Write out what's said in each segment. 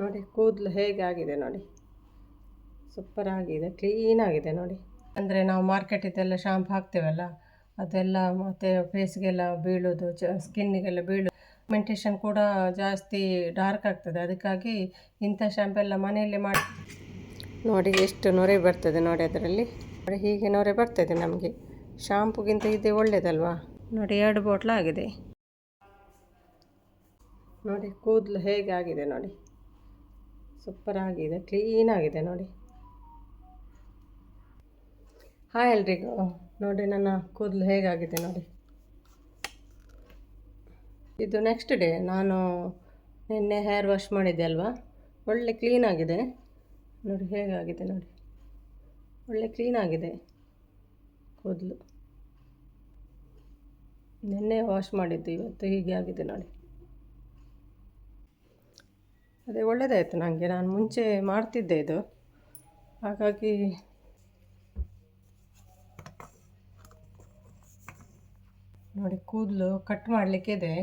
ನೋಡಿ, ಕೂದಲು ಹೇಗೆ ಆಗಿದೆ ನೋಡಿ. ಸೂಪರ್ ಆಗಿದೆ ಕ್ಲೀನ್ ಆಗಿದೆ ನೋಡಿ. ಅಂದರೆ ನಾವು ಮಾರ್ಕೆಟಿದೆಲ್ಲ ಶಾಂಪ್ ಹಾಕ್ತೇವಲ್ಲ, ಅದೆಲ್ಲ ಮತ್ತು ಫೇಸ್ಗೆಲ್ಲ ಬೀಳೋದು, ಚ ಸ್ಕಿನ್ನಿಗೆಲ್ಲ ಬೀಳೋದು. ಮೆಂಟೇಷನ್ ಕೂಡ ಜಾಸ್ತಿ ಡಾರ್ಕ್ ಆಗ್ತದೆ, ಅದಕ್ಕಾಗಿ ಇಂಥ ಎಲ್ಲ ಮನೆಯಲ್ಲೇ ಮಾಡಿ. ನೋಡಿ, ಎಷ್ಟು ನೊರೆ ಬರ್ತದೆ ನೋಡಿ ಅದರಲ್ಲಿ. ನೋಡಿ, ಹೀಗೆ ನೊರೆ ಬರ್ತದೆ ನಮಗೆ. ಶಾಂಪುಗಿಂತ ಇದೇ ಒಳ್ಳೇದಲ್ವಾ? ನೋಡಿ, ಎರಡು ಬಾಟ್ಲ್ ಆಗಿದೆ. ನೋಡಿ, ಕೂದಲು ಹೇಗೆ ಆಗಿದೆ ನೋಡಿ. ಸೂಪರ್ ಆಗಿದೆ ಕ್ಲೀನ್ ಆಗಿದೆ ನೋಡಿ. ಹಾಯ್ ಎಲ್ರಿಗೂ, ನೋಡಿ ನನ್ನ ಕೂದಲು ಹೇಗಾಗಿದೆ ನೋಡಿ. ಇದು ನೆಕ್ಸ್ಟ್ ಡೇ ನಾನು ನಿನ್ನೆ ಹೇರ್ ವಾಶ್ ಮಾಡಿದ್ದೆ ಅಲ್ವಾ? ಒಳ್ಳೆ ಕ್ಲೀನ್ ಆಗಿದೆ. ನೋಡಿ ಹೇಗಾಗಿದೆ ನೋಡಿ. ಒಳ್ಳೆ ಕ್ಲೀನ್ ಆಗಿದೆ ಕೂದಲು. ನಿನ್ನೆ ವಾಶ್ ಮಾಡಿದ್ದು, ಇವತ್ತು ಹೀಗೆ ಆಗಿದೆ ನೋಡಿ. ಅದೇ ಒಳ್ಳೆಯದಾಯಿತು ನನಗೆ ನಾನು ಮುಂಚೆ ಮಾಡ್ತಿದ್ದೆ ಇದು. ಹಾಗಾಗಿ ನೋಡಿ ಕೂದಲು ಕಟ್ ಮಾಡಲಿಕ್ಕಿದೆ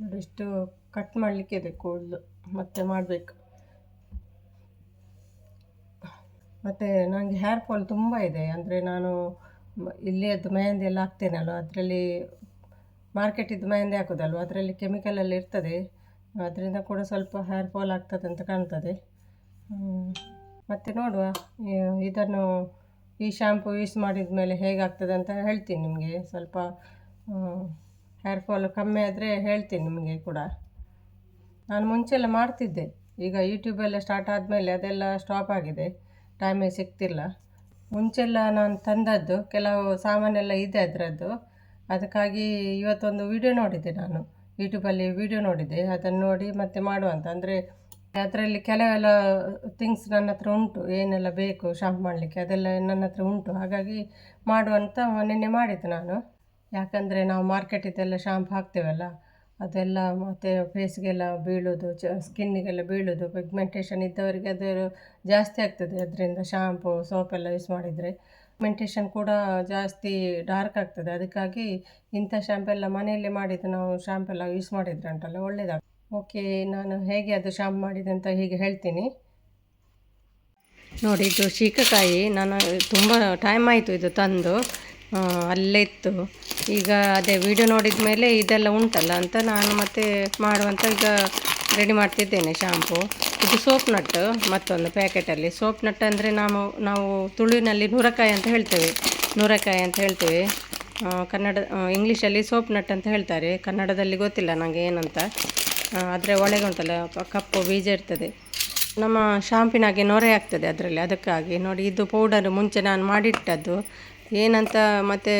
ನೋಡಿ ಇಷ್ಟು ಕಟ್ ಮಾಡಲಿಕ್ಕಿದೆ ಕೂದಲು. ಮತ್ತೆ ಮಾಡಬೇಕು. ಮತ್ತು ನನಗೆ ಹೇರ್ ಫಾಲ್ ತುಂಬ ಇದೆ. ಅಂದರೆ ನಾನು ಇಲ್ಲಿಯದ್ದು ಇಲ್ಲೇ ಅದು ಮೆಹಂದಿ ಎಲ್ಲ ಹಾಕ್ತೇನಲ್ವ? ಅದರಲ್ಲಿ ಮಾರ್ಕೆಟಿದ್ದು ಮೆಹಂದಿ ಹಾಕೋದಲ್ವ? ಅದರಲ್ಲಿ ಕೆಮಿಕಲ್ ಎಲ್ಲ ಇರ್ತದೆ. ಅದರಿಂದ ಕೂಡ ಸ್ವಲ್ಪ ಹೇರ್ ಫಾಲ್ ಆಗ್ತದೆ ಅಂತ ಕಾಣ್ತದೆ. ಮತ್ತು ನೋಡುವ ಇದನ್ನು ಈ ಶ್ಯಾಂಪು ಯೂಸ್ ಮಾಡಿದ ಮೇಲೆ ಹೇಗಾಗ್ತದೆ ಅಂತ ಹೇಳ್ತೀನಿ ನಿಮಗೆ. ಸ್ವಲ್ಪ ಹೇರ್ ಫಾಲ್ ಕಮ್ಮಿ ಆದರೆ ಹೇಳ್ತೀನಿ ನಿಮಗೆ ಕೂಡ. ನಾನು ಮುಂಚೆಲ್ಲ ಮಾಡ್ತಿದ್ದೆ. ಈಗ ಯೂಟ್ಯೂಬೆಲ್ಲ ಸ್ಟಾರ್ಟ್ ಆದಮೇಲೆ ಅದೆಲ್ಲ ಸ್ಟಾಪ್ ಆಗಿದೆ. ಟೈಮೇ ಸಿಗ್ತಿಲ್ಲ. ಮುಂಚೆಲ್ಲ ನಾನು ತಂದದ್ದು, ಕೆಲವು ಸಾಮಾನೆಲ್ಲ ಇದೆ ಅದರದ್ದು. ಅದಕ್ಕಾಗಿ ಇವತ್ತೊಂದು ವಿಡಿಯೋ ನೋಡಿದ್ದೆ ನಾನು. ಯೂಟ್ಯೂಬಲ್ಲಿ ವಿಡಿಯೋ ನೋಡಿದೆ ಅದನ್ನು ನೋಡಿ ಮತ್ತೆ ಮಾಡುವಂತ ಅಂದರೆ ಅದರಲ್ಲಿ ಕೆಲವೆಲ್ಲ ಥಿಂಗ್ಸ್ ನನ್ನ ಹತ್ರ ಉಂಟು, ಏನೆಲ್ಲ ಬೇಕು ಶಾಂಪ್ ಮಾಡಲಿಕ್ಕೆ ಅದೆಲ್ಲ ನನ್ನ ಹತ್ರ ಉಂಟು. ಹಾಗಾಗಿ ಮಾಡುವಂತ ನಿನ್ನೆ ಮಾಡಿದ್ದು ನಾನು. ಯಾಕಂದರೆ ನಾವು ಮಾರ್ಕೆಟಿದ್ದೆಲ್ಲ ಶಾಂಪ್ ಹಾಕ್ತೇವಲ್ಲ, ಅದೆಲ್ಲ ಮತ್ತು ಫೇಸ್ಗೆಲ್ಲ ಬೀಳೋದು, ಚ ಸ್ಕಿನ್ನಿಗೆಲ್ಲ ಬೀಳೋದು ಪಿಗ್ಮೆಂಟೇಷನ್ ಇದ್ದವರಿಗೆ ಅದು ಜಾಸ್ತಿ ಆಗ್ತದೆ. ಅದರಿಂದ ಶಾಂಪು ಸೋಪೆಲ್ಲ ಯೂಸ್ ಮಾಡಿದರೆ. ಪಿಗ್ಮೆಂಟೇಷನ್ ಕೂಡ ಜಾಸ್ತಿ ಡಾರ್ಕ್ ಆಗ್ತದೆ. ಅದಕ್ಕಾಗಿ ಇಂಥ ಶಾಂಪೆಲ್ಲ ಮನೆಯಲ್ಲೇ ಮಾಡಿದ್ದು ನಾವು ಶಾಂಪೆಲ್ಲ ಯೂಸ್ ಮಾಡಿದ್ರೆ ಉಂಟಲ್ಲ ಒಳ್ಳೆಯದಾಗ ಓಕೆ ನಾನು ಹೇಗೆ ಅದು ಶಾಂಪ್ ಮಾಡಿದೆ ಅಂತ ಹೀಗೆ ಹೇಳ್ತೀನಿ. ನೋಡಿ, ಇದು ಶೀಕಕಾಯಿ, ನಾನು ತುಂಬ ಟೈಮ್ ಆಯಿತು ಇದು ತಂದು. ಅಲ್ಲೇ ಇತ್ತು. ಈಗ ಅದೇ ವಿಡಿಯೋ ನೋಡಿದ ಮೇಲೆ ಇದೆಲ್ಲ ಉಂಟಲ್ಲ ಅಂತ ನಾನು ಮತ್ತೆ ಮಾಡುವಂಥ ಈಗ ರೆಡಿ ಮಾಡ್ತಿದ್ದೇನೆ ಶಾಂಪು ಇದು ಸೋಪ್ ನಟ್ ಮತ್ತೊಂದು ಪ್ಯಾಕೆಟಲ್ಲಿ ಸೋಪ್ ನಟ್ ಅಂದರೆ ನಾವು ನಾವು ತುಳುವಿನಲ್ಲಿ ನೂರಕಾಯಿ ಅಂತ ಹೇಳ್ತೇವೆ. ನೂರಕಾಯಿ ಅಂತ ಹೇಳ್ತೇವೆ. ಕನ್ನಡ ಇಂಗ್ಲೀಷಲ್ಲಿ ಸೋಪ್ ನಟ್ ಅಂತ ಹೇಳ್ತಾರೆ. ಕನ್ನಡದಲ್ಲಿ ಗೊತ್ತಿಲ್ಲ ನನಗೆ ಏನಂತ. ಆದರೆ ಒಳಗೆ ಉಂಟಲ್ಲ ಕಪ್ಪು ಬೀಜ ಇರ್ತದೆ. ನಮ್ಮ ಶಾಂಪಿನಾಗೆ ನೊರೆ ಆಗ್ತದೆ ಅದರಲ್ಲಿ, ಅದಕ್ಕಾಗಿ. ನೋಡಿ, ಇದು ಪೌಡರ್ ಮುಂಚೆ ನಾನು ಮಾಡಿಟ್ಟದ್ದು. ಏನಂತ ಮತ್ತೆ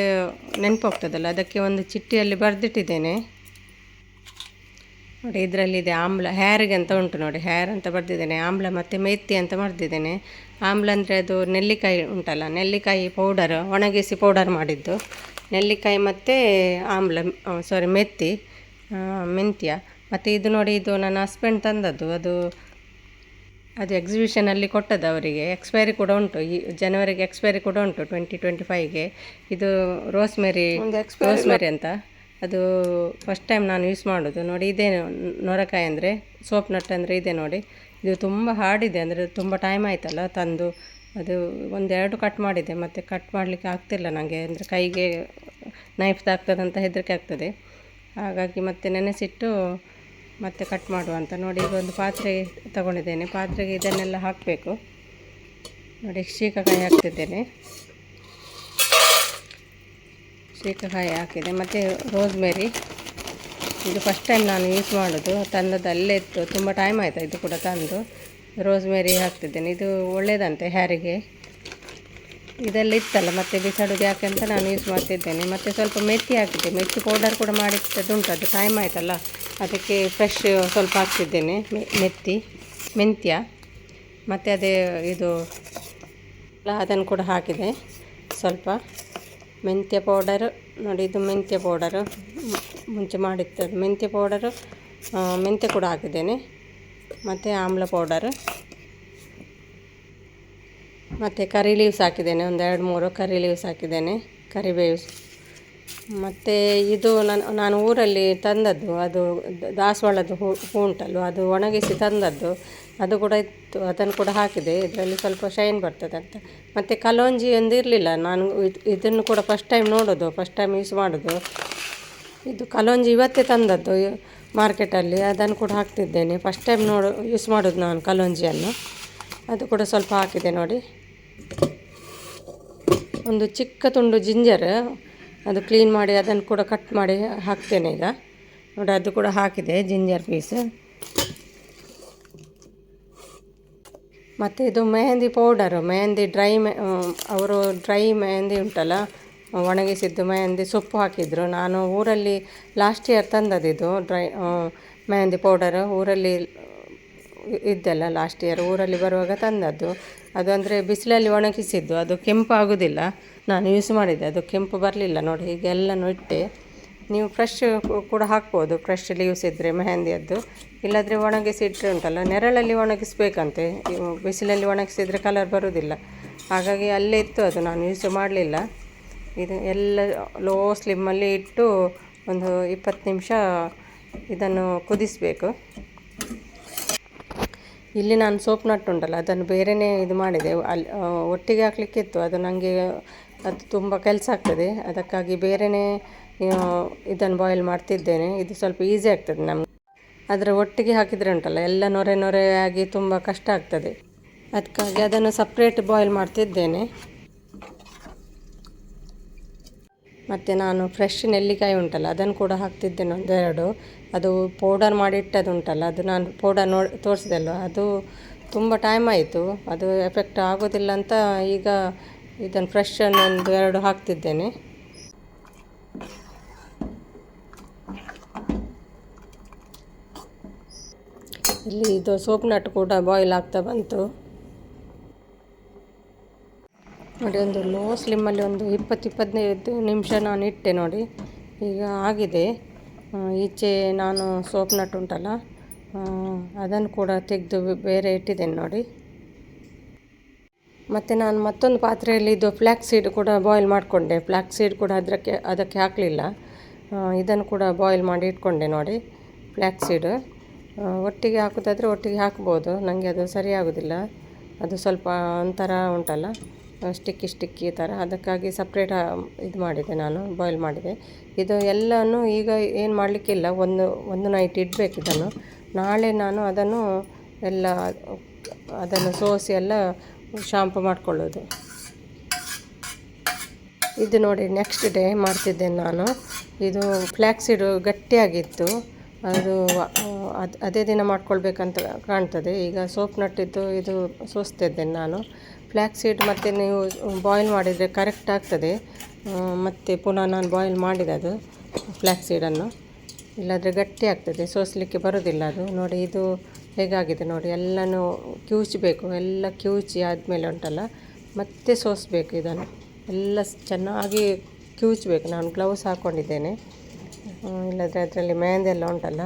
ನೆನಪಾಗ್ತದಲ್ಲ, ಅದಕ್ಕೆ ಒಂದು ಚಿಟ್ಟಿಯಲ್ಲಿ ಬರೆದಿಟ್ಟಿದ್ದೇನೆ. ನೋಡಿ ಇದರಲ್ಲಿದೆ ಆಮ್ಲ. ಹೇರಿಗೆ ಅಂತ ಉಂಟು ನೋಡಿ ಹೇರ್ ಅಂತ ಬರೆದಿದ್ದೇನೆ. ಆಮ್ಲ ಮತ್ತು ಮೆತ್ತಿ ಅಂತ ಬರೆದಿದ್ದೇನೆ ಆಮ್ಲ ಅಂದರೆ ಅದು ನೆಲ್ಲಿಕಾಯಿ ಉಂಟಲ್ಲ ನೆಲ್ಲಿಕಾಯಿ ಪೌಡರ್ ಒಣಗಿಸಿ ಪೌಡರ್ ಮಾಡಿದ್ದು. ನೆಲ್ಲಿಕಾಯಿ ಮತ್ತು ಆಮ್ಲ ಸಾರಿ ಮೆತ್ತಿ ಮೆಂತ್ಯ. ಮತ್ತು ಇದು ನೋಡಿ ಇದು ನನ್ನ ಹಸ್ಬೆಂಡ್ ತಂದದ್ದು. ಅದು ಅದು ಎಕ್ಸಿಬಿಷನಲ್ಲಿ ಕೊಟ್ಟದ್ದು ಅವರಿಗೆ. ಎಕ್ಸ್ಪೈರಿ ಕೂಡ ಉಂಟು. ಈ ಜನವರಿಗೆ ಎಕ್ಸ್ಪೈರಿ ಕೂಡ ಉಂಟು ಟ್ವೆಂಟಿ ಟ್ವೆಂಟಿ ಫೈವ್ಗೆ ಇದು ರೋಸ್ಮೆರಿ ರೋಸ್ಮೆರಿ ಅಂತ. ಅದು ಫಸ್ಟ್ ಟೈಮ್ ನಾನು ಯೂಸ್ ಮಾಡೋದು. ನೋಡಿ, ಇದೇ ನೊರಕಾಯಿ ಅಂದರೆ, ಸೋಪ್ ನಟ್ ಅಂದರೆ ಇದೆ ನೋಡಿ. ಇದು ತುಂಬ ಹಾರ್ಡಿದೆ ಅಂದರೆ ತುಂಬ ಟೈಮ್ ಆಯ್ತಲ್ಲ ತಂದು. ಅದು ಒಂದೆರಡು ಕಟ್ ಮಾಡಿದೆ, ಮತ್ತು ಕಟ್ ಮಾಡಲಿಕ್ಕೆ ಆಗ್ತಿಲ್ಲ ನನಗೆ ಅಂದರೆ ಕೈಗೆ ನೈಫ್ ತಾಗ್ತದಂತ ಅಂತ ಹೆದರಿಕೆ ಆಗ್ತದೆ. ಹಾಗಾಗಿ ಮತ್ತೆ ನೆನೆಸಿಟ್ಟು ಮತ್ತೆ ಕಟ್ ಮಾಡುವಂತ ನೋಡಿ, ಈಗ ಒಂದು ಪಾತ್ರೆ ತಗೊಂಡಿದ್ದೇನೆ. ಪಾತ್ರೆಗೆ ಇದನ್ನೆಲ್ಲ ಹಾಕಬೇಕು. ನೋಡಿ ಶೀಕಾಯಿ ಹಾಕ್ತಿದ್ದೇನೆ. ಶೀಕಕಾಯಿ ಹಾಕಿದೆ. ಮತ್ತು ರೋಸ್ಮೆರಿ ಇದು ಫಸ್ಟ್ ಟೈಮ್ ನಾನು ಯೂಸ್ ಮಾಡೋದು. ತಂದದ್ದು ಅಲ್ಲೇ ಇತ್ತು. ತುಂಬ ಟೈಮ್ ಆಯಿತು ಇದು ಕೂಡ ತಂದು. ರೋಸ್ಮೆರಿ ಹಾಕ್ತಿದ್ದೇನೆ. ಇದು ಒಳ್ಳೆಯದಂತೆ ಹ್ಯಾರಿಗೆ. ಇದೆಲ್ಲ ಇತ್ತಲ್ಲ, ಮತ್ತೆ ಬಿಸಾಡೋದು ಯಾಕೆ ಅಂತ ನಾನು ಯೂಸ್ ಮಾಡ್ತಿದ್ದೇನೆ. ಮತ್ತು ಸ್ವಲ್ಪ ಮೆತ್ತಿ ಹಾಕಿದ್ದೆ. ಮೆತ್ತಿ ಪೌಡರ್ ಕೂಡ ಮಾಡಿಟ್ಟದ್ದು ಉಂಟು. ಅದು ಟೈಮ್ ಆಯ್ತಲ್ಲ. ಅದಕ್ಕೆ ಫ್ರೆಶ್ ಸ್ವಲ್ಪ ಹಾಕ್ತಿದ್ದೇನೆ. ಮೆತ್ತಿ, ಮೆಂತ್ಯ. ಮತ್ತು ಅದೇ ಇದು, ಅದನ್ನು ಕೂಡ ಹಾಕಿದೆ. ಸ್ವಲ್ಪ. ಮೆಂತ್ಯ ಪೌಡರ್, ನೋಡಿ ಇದು ಮೆಂತ್ಯ ಪೌಡರು, ಮುಂಚೆ ಮಾಡಿತ್ತು ಮೆಂತ್ಯ ಪೌಡರ್ ಮೆಂತ್ಯ ಕೂಡ ಹಾಕಿದ್ದೇನೆ. ಮತ್ತು ಆಮ್ಲ ಪೌಡರ್, ಮತ್ತು ಕರಿ ಲೀವ್ಸ್ ಹಾಕಿದ್ದೇನೆ, ಒಂದು ಎರಡು ಮೂರು ಕರಿ ಲೀವ್ಸ್ ಹಾಕಿದ್ದೇನೆ, ಕರಿಬೇವು. ಮತ್ತು ಇದು ನಾನು ನಾನು ಊರಲ್ಲಿ ತಂದದ್ದು, ಅದು ದಾಸವಾಳದ್ದು ದಾಸವಾಳದ ಹೂ ಹೂ ಉಂಟಲ್ವ, ಅದು ಒಣಗಿಸಿ ತಂದದ್ದು. ಅದು ಕೂಡ ಇತ್ತು, ಅದನ್ನು ಕೂಡ ಹಾಕಿದೆ. ಇದರಲ್ಲಿ ಸ್ವಲ್ಪ ಶೈನ್ ಬರ್ತದೆ ಅಂತ. ಮತ್ತು ಕಲೋಂಜಿ ಒಂದು ಇರಲಿಲ್ಲ ನಾನು ಇದು, ಇದನ್ನು ಕೂಡ ಫಸ್ಟ್ ಟೈಮ್ ನೋಡೋದು ಫಸ್ಟ್ ಟೈಮ್ ಯೂಸ್ ಮಾಡೋದು. ಇದು ಕಲೋಂಜಿ ಇವತ್ತೇ ತಂದದ್ದು ಮಾರ್ಕೆಟಲ್ಲಿ ಅದನ್ನು ಕೂಡ ಹಾಕ್ತಿದ್ದೇನೆ. ಫಸ್ಟ್ ಟೈಮ್ ನೋಡು ಯೂಸ್ ಮಾಡೋದು ನಾನು ಕಲೋಂಜಿಯನ್ನು. ಅದು ಕೂಡ ಸ್ವಲ್ಪ ಹಾಕಿದೆ ನೋಡಿ. ಒಂದು ಚಿಕ್ಕ ತುಂಡು ಜಿಂಜರ್, ಅದು ಕ್ಲೀನ್ ಮಾಡಿ ಅದನ್ನು ಕೂಡ ಕಟ್ ಮಾಡಿ ಹಾಕ್ತೇನೆ ಈಗ. ನೋಡಿ, ಅದು ಕೂಡ ಹಾಕಿದೆ ಜಿಂಜರ್ ಪೀಸ್ ಮತ್ತು ಇದು ಮೆಹಂದಿ ಪೌಡರು ಮೆಹಂದಿ ಡ್ರೈ ಮೆ ಅವರು ಡ್ರೈ ಮೆಹಂದಿ ಉಂಟಲ್ಲ, ಒಣಗಿಸಿದ್ದು ಮೆಹಂದಿ ಸೊಪ್ಪು ಹಾಕಿದ್ರು. ನಾನು ಊರಲ್ಲಿ ಲಾಸ್ಟ್ ಇಯರ್ ತಂದದಿದು ಡ್ರೈ ಮೆಹಂದಿ ಪೌಡರು ಊರಲ್ಲಿ ಇದ್ದಲ್ಲ ಲಾಸ್ಟ್ ಇಯರ್ ಊರಲ್ಲಿ ಬರುವಾಗ ತಂದದ್ದು. ಅದು ಅಂದರೆ ಬಿಸಿಲಲ್ಲಿ ಒಣಗಿಸಿದ್ದು. ಅದು ಕೆಂಪು ಆಗೋದಿಲ್ಲ ನಾನು ಯೂಸ್ ಮಾಡಿದ್ದೆ. ಅದು ಕೆಂಪು ಬರಲಿಲ್ಲ ನೋಡಿ ಹೀಗೆಲ್ಲನೂ ಇಟ್ಟೆ. ನೀವು ಫ್ರೆಶ್ ಕೂಡ ಹಾಕ್ಬೋದು. ಫ್ರೆಶ್ ಲೀವ್ಸ್ ಇದ್ದರೆ ಮೆಹಂದಿಯದ್ದು. ಇಲ್ಲಾದರೆ ಒಣಗಿಸಿ ಇಟ್ಟರೆ ಉಂಟಲ್ಲ, ನೆರಳಲ್ಲಿ ಒಣಗಿಸ್ಬೇಕಂತೆ. ಬಿಸಿಲಲ್ಲಿ ಒಣಗಿಸಿದರೆ ಕಲರ್ ಬರೋದಿಲ್ಲ. ಹಾಗಾಗಿ ಅಲ್ಲೇ ಇತ್ತು ಅದು, ನಾನು ಯೂಸ್ ಮಾಡಲಿಲ್ಲ. ಇದು ಎಲ್ಲ ಲೋ ಸ್ಲಿಮ್ಮಲ್ಲಿ ಇಟ್ಟು ಒಂದು ಇಪ್ಪತ್ತು ನಿಮಿಷ ಇದನ್ನು ಕುದಿಸಬೇಕು. ಇಲ್ಲಿ ನಾನು ಸೋಪ್ ನಟ್ಟು ಉಂಟಲ್ಲ, ಅದನ್ನು ಬೇರೆಯೇ ಇದು ಮಾಡಿದೆ. ಅಲ್ಲಿ ಒಟ್ಟಿಗೆ ಹಾಕ್ಲಿಕ್ಕಿತ್ತು. ಅದು ನನಗೆ ಅದು ತುಂಬ ಕೆಲಸ ಆಗ್ತದೆ. ಅದಕ್ಕಾಗಿ ಬೇರೆಯೇ ಇದನ್ನು ಬಾಯ್ಲ್ ಮಾಡ್ತಿದ್ದೇನೆ. ಇದು ಸ್ವಲ್ಪ ಈಸಿ ಆಗ್ತದೆ ನಮಗೆ. ಅದರ ಒಟ್ಟಿಗೆ ಹಾಕಿದರೆ ಉಂಟಲ್ಲ, ಎಲ್ಲ ನೊರೆ ನೊರೆ ಆಗಿ ತುಂಬ ಕಷ್ಟ ಆಗ್ತದೆ. ಅದಕ್ಕಾಗಿ ಅದನ್ನು ಸಪ್ರೇಟ್ ಬಾಯ್ಲ್ ಮಾಡ್ತಿದ್ದೇನೆ. ಮತ್ತು ನಾನು ಫ್ರೆಶ್ ನೆಲ್ಲಿಕಾಯಿ ಉಂಟಲ್ಲ, ಅದನ್ನು ಕೂಡ ಹಾಕ್ತಿದ್ದೇನೆ ಒಂದೆರಡು ಅದು ಪೌಡರ್ ಮಾಡಿಟ್ಟದುಂಟಲ್ಲ ಅದು ನಾನು ಪೌಡರ್ ನೋಡಿ ತೋರಿಸಿದಲ್ವ ಅದು ತುಂಬ ಟೈಮ್ ಆಯಿತು. ಅದು ಎಫೆಕ್ಟ್ ಆಗೋದಿಲ್ಲ ಅಂತ ಈಗ ಇದನ್ನು ಫ್ರೆಶ್ ಒಂದು ಎರಡು ಹಾಕ್ತಿದ್ದೇನೆ. ಇಲ್ಲಿ ಇದು ಸೋಪ್ ನಟ್ ಕೂಡ ಬಾಯ್ಲ್ ಆಗ್ತಾ ಬಂತು. ನೋಡಿ, ಒಂದು ಲೋ ಸ್ಲಿಮ್ಮಲ್ಲಿ ಒಂದು ಇಪ್ಪತ್ತು, ಇಪ್ಪತ್ತೈದು ನಿಮಿಷ ನಾನು ಇಟ್ಟೆ ನೋಡಿ. ಈಗ ಆಗಿದೆ. ಈಚೆ ನಾನು ಸೋಪ್ ನಟ್ ಉಂಟಲ್ಲ ಅದನ್ನು ಕೂಡ ತೆಗೆದು ಬೇರೆ ಇಟ್ಟಿದ್ದೇನೆ ನೋಡಿ. ಮತ್ತು ನಾನು ಮತ್ತೊಂದು ಪಾತ್ರೆಯಲ್ಲಿ ಇದು ಫ್ಲ್ಯಾಕ್ ಸೀಡ್ ಕೂಡ ಬಾಯ್ಲ್ ಮಾಡಿಕೊಂಡೆ. ಫ್ಲ್ಯಾಕ್ ಸೀಡ್ ಕೂಡ ಅದಕ್ಕೆ ಅದಕ್ಕೆ ಹಾಕಲಿಲ್ಲ. ಇದನ್ನು ಕೂಡ ಬಾಯ್ಲ್ ಮಾಡಿ ಇಟ್ಕೊಂಡೆ ನೋಡಿ ಫ್ಲ್ಯಾಕ್ ಸೀಡ್ ಒಟ್ಟಿಗೆ ಹಾಕೋದಾದರೆ ಒಟ್ಟಿಗೆ ಹಾಕ್ಬೋದು. ನನಗೆ ಅದು ಸರಿ ಆಗೋದಿಲ್ಲ. ಅದು ಸ್ವಲ್ಪ ಒಂಥರ ಉಂಟಲ್ಲ ಸ್ಟಿಕ್ಕಿ ಸ್ಟಿಕ್ಕಿ ಥರ ಅದಕ್ಕಾಗಿ ಸಪ್ರೇಟ್ ಇದು ಮಾಡಿದೆ ನಾನು ಬಾಯ್ಲ್ ಮಾಡಿದೆ. ಇದು ಎಲ್ಲನೂ ಈಗ ಏನು ಮಾಡಲಿಕ್ಕಿಲ್ಲ. ಒಂದು ಒಂದು ನೈಟ್ ಇಡಬೇಕು ಇದನ್ನು. ನಾಳೆ ನಾನು ಅದನ್ನು ಎಲ್ಲ, ಅದನ್ನು ಸೋಸಿ ಎಲ್ಲ ಶಾಂಪು ಮಾಡ್ಕೊಳ್ಳೋದು. ಇದು ನೋಡಿ ನೆಕ್ಸ್ಟ್ ಡೇ ಮಾಡ್ತಿದ್ದೇನೆ ನಾನು. ಇದು ಫ್ಲ್ಯಾಕ್ಸಿಡು ಗಟ್ಟಿಯಾಗಿತ್ತು. ಅದು ಅದು ದಿನ ಮಾಡ್ಕೊಳ್ಬೇಕಂತ ಕಾಣ್ತದೆ. ಈಗ ಸೋಪ್ ನಟ್ಟಿದ್ದು ಇದು ಸೋಸ್ತಿದ್ದೆ ನಾನು. ಫ್ಲ್ಯಾಕ್ಸೀಡ್ ಮತ್ತು ನೀವು ಬಾಯ್ಲ್ ಮಾಡಿದರೆ ಕರೆಕ್ಟ್ ಆಗ್ತದೆ. ಮತ್ತು ಪುನಃ ನಾನು ಬಾಯ್ಲ್ ಮಾಡಿದೆ ಅದು ಸೀಡನ್ನು ಇಲ್ಲಾಂದರೆ ಗಟ್ಟಿ ಆಗ್ತದೆ, ಸೋಸಲಿಕ್ಕೆ ಬರೋದಿಲ್ಲ ಅದು. ನೋಡಿ ಇದು ಹೇಗಾಗಿದೆ ನೋಡಿ, ಎಲ್ಲನೂ ಕಿವುಚಬೇಕು ಎಲ್ಲ ಕಿವುಚಿ ಆದಮೇಲೆ ಉಂಟಲ್ಲ, ಮತ್ತೆ ಸೋಸಬೇಕು ಇದನ್ನು. ಎಲ್ಲ ಚೆನ್ನಾಗಿ ಕಿವುಚಬೇಕು ನಾನು ಗ್ಲೌಸ್ ಹಾಕ್ಕೊಂಡಿದ್ದೇನೆ ಇಲ್ಲಾದರೆ ಅದರಲ್ಲಿ ಮೆಹಂದಿ ಎಲ್ಲ ಉಂಟಲ್ಲ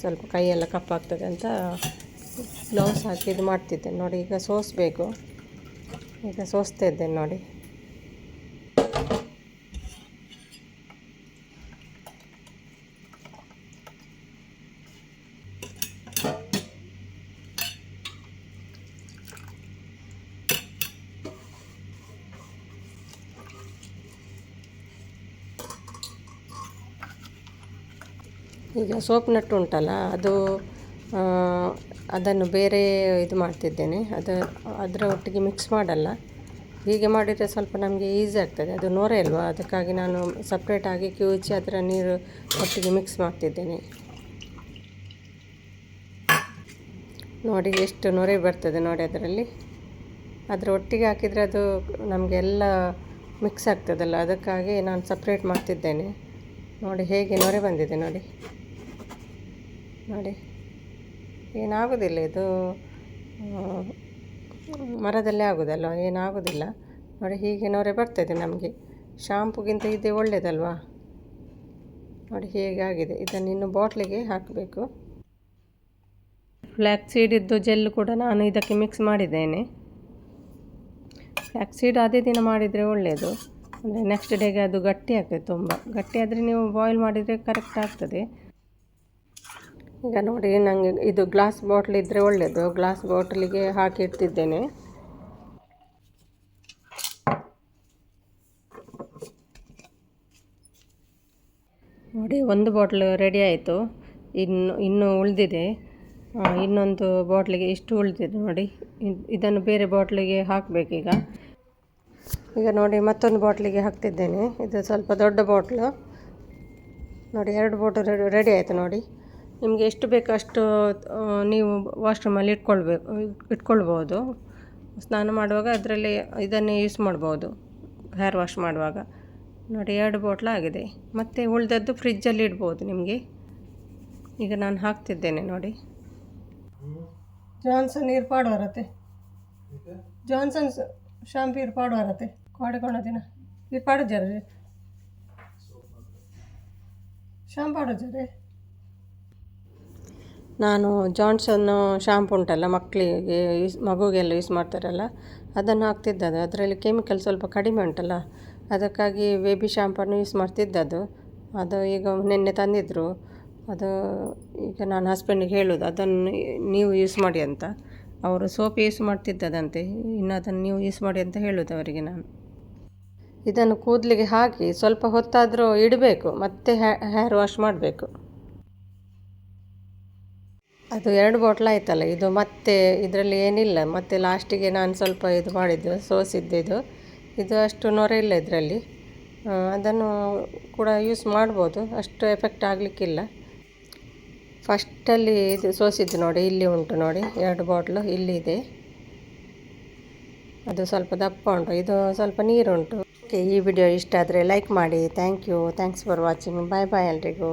ಸ್ವಲ್ಪ ಕೈಯೆಲ್ಲ ಕಪ್ಪಾಗ್ತದೆ ಅಂತ ಗ್ಲೌಸ್ ಹಾಕಿ ಇದು ಮಾಡ್ತಿದ್ದೆ ನೋಡಿ ಈಗ ಸೋಸಬೇಕು, ಈಗ ಸೋಸ್ತಾ ಇದ್ದೇನೆ ನೋಡಿ. ಈಗ ಸೋಪ್ ನಟ್ಟು ಉಂಟಲ್ಲ, ಅದು ಅದನ್ನು ಬೇರೆ ಇದು ಮಾಡ್ತಿದ್ದೇನೆ. ಅದು, ಅದರ ಒಟ್ಟಿಗೆ ಮಿಕ್ಸ್ ಮಾಡಲ್ಲ. ಹೀಗೆ ಮಾಡಿದರೆ ಸ್ವಲ್ಪ ನಮಗೆ ಈಸಿ ಆಗ್ತದೆ. ಅದು ನೊರೆ ಅಲ್ವಾ? ಅದಕ್ಕಾಗಿ ನಾನು ಸಪ್ರೇಟಾಗಿ ಕಿವುಚಿ ಅದರ ನೀರು ಒಟ್ಟಿಗೆ ಮಿಕ್ಸ್ ಮಾಡ್ತಿದ್ದೇನೆ. ನೋಡಿ ಎಷ್ಟು ನೊರೆ ಬರ್ತದೆ ನೋಡಿ ಅದರಲ್ಲಿ. ಅದರ ಒಟ್ಟಿಗೆ ಹಾಕಿದರೆ ಅದು ನಮಗೆ ಎಲ್ಲ ಮಿಕ್ಸ್ ಆಗ್ತದಲ್ಲ. ಅದಕ್ಕಾಗಿ ನಾನು ಸಪ್ರೇಟ್ ಮಾಡ್ತಿದ್ದೇನೆ. ನೋಡಿ ಹೇಗೆ ನೊರೆ ಬಂದಿದೆ ನೋಡಿ. ನೋಡಿ. ಏನಾಗೋದಿಲ್ಲ ಇದು. ಮರದಲ್ಲೇ ಆಗೋದಲ್ವ? ಏನಾಗೋದಿಲ್ಲ. ನೋಡಿ, ಹೀಗೆ ಬರ್ತದೆ ನಮಗೆ. ಶಾಂಪುಗಿಂತ ಇದೇ ಒಳ್ಳೆಯದಲ್ವಾ ನೋಡಿ, ಹೇಗಾಗಿದೆ. ಇದನ್ನು ಇನ್ನು ಬಾಟ್ಲಿಗೆ ಹಾಕಬೇಕು. ಫ್ಲ್ಯಾಕ್ ಸೀಡಿದ್ದು ಜೆಲ್ ಕೂಡ ನಾನು ಇದಕ್ಕೆ ಮಿಕ್ಸ್ ಮಾಡಿದ್ದೇನೆ. ಫ್ಲ್ಯಾಕ್ ಸೀಡ್ ಅದೇ ದಿನ ಮಾಡಿದರೆ ಒಳ್ಳೆಯದು ಅಂದರೆ ನೆಕ್ಸ್ಟ್ ಡೇಗೆ ಅದು ಗಟ್ಟಿ ಆಗ್ತದೆ ತುಂಬ. ಗಟ್ಟಿ ಆದರೆ ನೀವು ಬಾಯ್ಲ್ ಮಾಡಿದರೆ ಕರೆಕ್ಟ್ ಆಗ್ತದೆ. ಈಗ ನೋಡಿ ನನಗೆ ಇದು ಗ್ಲಾಸ್ ಬಾಟ್ಲ್ ಇದ್ದರೆ ಒಳ್ಳೆಯದು ಗ್ಲಾಸ್ ಬಾಟ್ಲಿಗೆ ಹಾಕಿ ಇಡ್ತಿದ್ದೇನೆ. ನೋಡಿ, ಒಂದು ಬಾಟ್ಲು ರೆಡಿ ಆಯಿತು. ಇನ್ನು, ಇನ್ನೂ ಉಳಿದಿದೆ. ಇನ್ನೊಂದು ಬಾಟ್ಲಿಗೆ ಇಷ್ಟು ಉಳಿದಿದೆ ನೋಡಿ. ಇದ್- ಇದನ್ನು ಬೇರೆ ಬಾಟ್ಲಿಗೆ ಹಾಕಬೇಕೀಗ ಈಗ. ನೋಡಿ, ಮತ್ತೊಂದು ಬಾಟ್ಲಿಗೆ ಹಾಕ್ತಿದ್ದೇನೆ. ಇದು ಸ್ವಲ್ಪ ದೊಡ್ಡ ಬಾಟ್ಲು ನೋಡಿ, ಎರಡು ಬಾಟಲ್ ರೆಡಿ ಆಯಿತು ನೋಡಿ. ನಿಮಗೆ ಎಷ್ಟು ಬೇಕು ಅಷ್ಟು ನೀವು ವಾಶ್ರೂಮಲ್ಲಿ ಇಟ್ಕೊಳ್ಬೇಕು ಇಟ್ಕೊಳ್ಬೋದು. ಸ್ನಾನ ಮಾಡುವಾಗ ಅದರಲ್ಲಿ ಇದನ್ನೇ ಯೂಸ್ ಮಾಡ್ಬೋದು ಹೇರ್ ವಾಶ್ ಮಾಡುವಾಗ. ನೋಡಿ ಎರಡು ಬಾಟ್ಲ್ ಆಗಿದೆ. ಮತ್ತು ಉಳಿದದ್ದು ಫ್ರಿಜ್ಜಲ್ಲಿ ಇಡ್ಬೋದು ನಿಮಗೆ. ಈಗ ನಾನು ಹಾಕ್ತಿದ್ದೇನೆ ನೋಡಿ. ಜಾನ್ಸನ್ ನೀರು ಪಾಡುವರತೆ ಜಾನ್ಸನ್ ಶಾಂಪು ಇರು ಪಾಡುವರತೆ ಕಾಡಿಕೊಂಡ ದಿನ. ಇರು ಪಾಡು ಜರ್ರಿ ಶಾಂಪಾಡು ಪಾಡು ಜರ್ರಿ ನಾನು ಜಾನ್ಸನ್ ಶಾಂಪು ಉಂಟಲ್ಲ ಮಕ್ಕಳಿಗೆ ಯೂಸ್, ಮಗುಗೆಲ್ಲ ಯೂಸ್ ಮಾಡ್ತಾರಲ್ಲ, ಅದನ್ನು ಹಾಕ್ತಿದ್ದದು ಅದರಲ್ಲಿ ಕೆಮಿಕಲ್ ಸ್ವಲ್ಪ ಕಡಿಮೆ ಉಂಟಲ್ಲ, ಅದಕ್ಕಾಗಿ ಬೇಬಿ ಶಾಂಪನ್ನು ಯೂಸ್ ಮಾಡ್ತಿದ್ದದು ಅದು ಈಗ ನಿನ್ನೆ ತಂದಿದ್ದರು ಅದು ಈಗ ನಾನು ಹಸ್ಬೆಂಡಿಗೆ ಹೇಳೋದು, ಅದನ್ನು ನೀವು ಯೂಸ್ ಮಾಡಿ ಅಂತ. ಅವರು ಸೋಪ್ ಯೂಸ್ ಮಾಡ್ತಿದ್ದದಂತೆ, ಇನ್ನು ಅದನ್ನು ನೀವು ಯೂಸ್ ಮಾಡಿ ಅಂತ ಹೇಳೋದು ಅವರಿಗೆ ನಾನು. ಇದನ್ನು ಕೂದಲಿಗೆ ಹಾಕಿ ಸ್ವಲ್ಪ ಹೊತ್ತಾದರೂ ಇಡಬೇಕು, ಮತ್ತೆ ಹೇರ್ ವಾಶ್ ಮಾಡಬೇಕು. ಅದು ಎರಡು ಬಾಟ್ಲ್ ಆಯ್ತಲ್ಲ, ಇದು ಮತ್ತೆ ಇದರಲ್ಲಿ ಏನಿಲ್ಲ, ಮತ್ತೆ ಲಾಸ್ಟಿಗೆ ನಾನು ಸ್ವಲ್ಪ ಇದು ಮಾಡಿದ್ದು, ಸೋಸಿದ್ದು ಇದು. ಇದು ಅಷ್ಟು ನೊರೆ ಇಲ್ಲ ಇದರಲ್ಲಿ. ಅದನ್ನು ಕೂಡ ಯೂಸ್ ಮಾಡ್ಬೋದು, ಅಷ್ಟು ಎಫೆಕ್ಟ್ ಆಗಲಿಕ್ಕಿಲ್ಲ. ಫಸ್ಟಲ್ಲಿ ಇದು ಸೋಸಿದ್ದು ನೋಡಿ, ಇಲ್ಲಿ ಉಂಟು ನೋಡಿ, ಎರಡು ಬಾಟ್ಲು ಇಲ್ಲಿದೆ ಅದು ಸ್ವಲ್ಪ ದಪ್ಪ ಉಂಟು, ಇದು ಸ್ವಲ್ಪ ನೀರುಂಟು ಓಕೆ ಈ ವಿಡಿಯೋ ಇಷ್ಟ ಆದರೆ ಲೈಕ್ ಮಾಡಿ thank you thanks for watching bye bye ಎಲ್ರಿಗೂ.